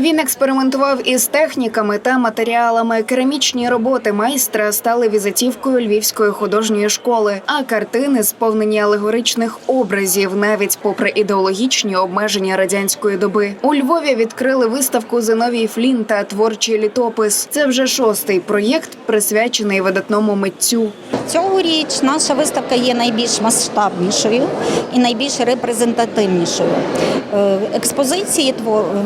Він експериментував із техніками та матеріалами. Керамічні роботи майстра стали візитівкою львівської художньої школи, а картини сповнені алегоричних образів, навіть попри ідеологічні обмеження радянської доби. У Львові відкрили виставку Зиновій Флін та творчий літопис. Це вже шостий проєкт, присвячений видатному митцю. Цьогоріч наша виставка є найбільш масштабнішою і найбільш репрезентативнішою. Е, Експозиції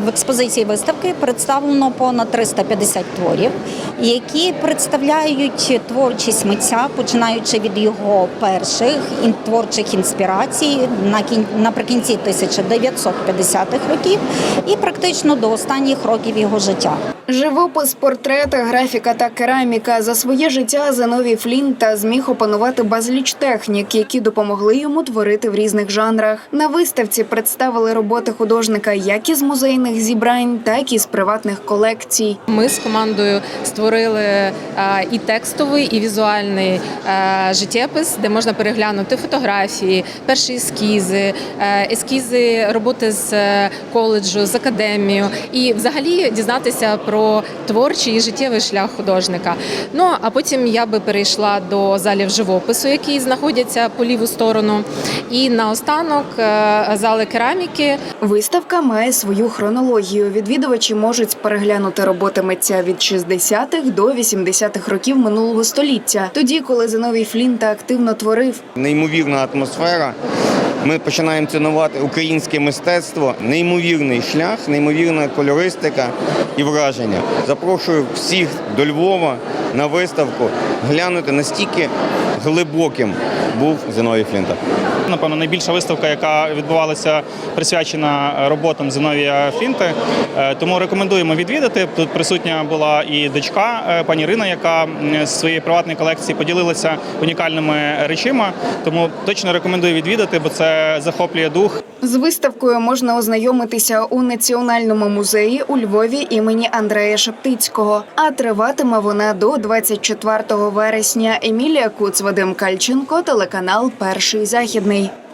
в експозиції виставки представлено понад 350 творів, які представляють творчість митця, починаючи від його перших творчих інспірацій на кін- наприкінці 1950-х років і практично до останніх років його життя. Живопис, портрети, графіка та кераміка за своє життя Зиновій Флінта зміг опанувати безліч технік, які допомогли йому творити в різних жанрах. На виставці представили роботи художника як із музейних зібрань, так і з приватних колекцій. Ми з командою створили е, і текстовий, і візуальний е, життєпис, де можна переглянути фотографії, перші ескізи, е, ескізи роботи з коледжу, з академією, і взагалі дізнатися про творчий і життєвий шлях художника. Ну а потім я би перейшла до залів живопису, які знаходяться по ліву сторону. І наостанок е, зали кераміки, Виставка має свою хронологію. Відвідувачі можуть переглянути роботи митця від 60-х до 80-х років минулого століття, тоді, коли Зиновій Флінта активно творив. неймовірна атмосфера. Ми починаємо цінувати українське мистецтво, неймовірний шлях, неймовірна кольористика і враження. Запрошую всіх до Львова на виставку глянути настільки глибоким був Зиновій Флінта. Напевно, найбільша виставка, яка відбувалася, присвячена роботам Зиновія Флінти. Е, Тому рекомендуємо відвідати. Тут присутня була і дочка е, пані Ірина, яка з своєї приватної колекції поділилася унікальними речима. Тому точно рекомендую відвідати, бо це захоплює дух. З виставкою можна ознайомитися у Національному музеї у Львові імені Андрея Шептицького. А триватиме вона до 24 вересня. Емілія Куц, Вадим Кальченко, телеканал Перший західний.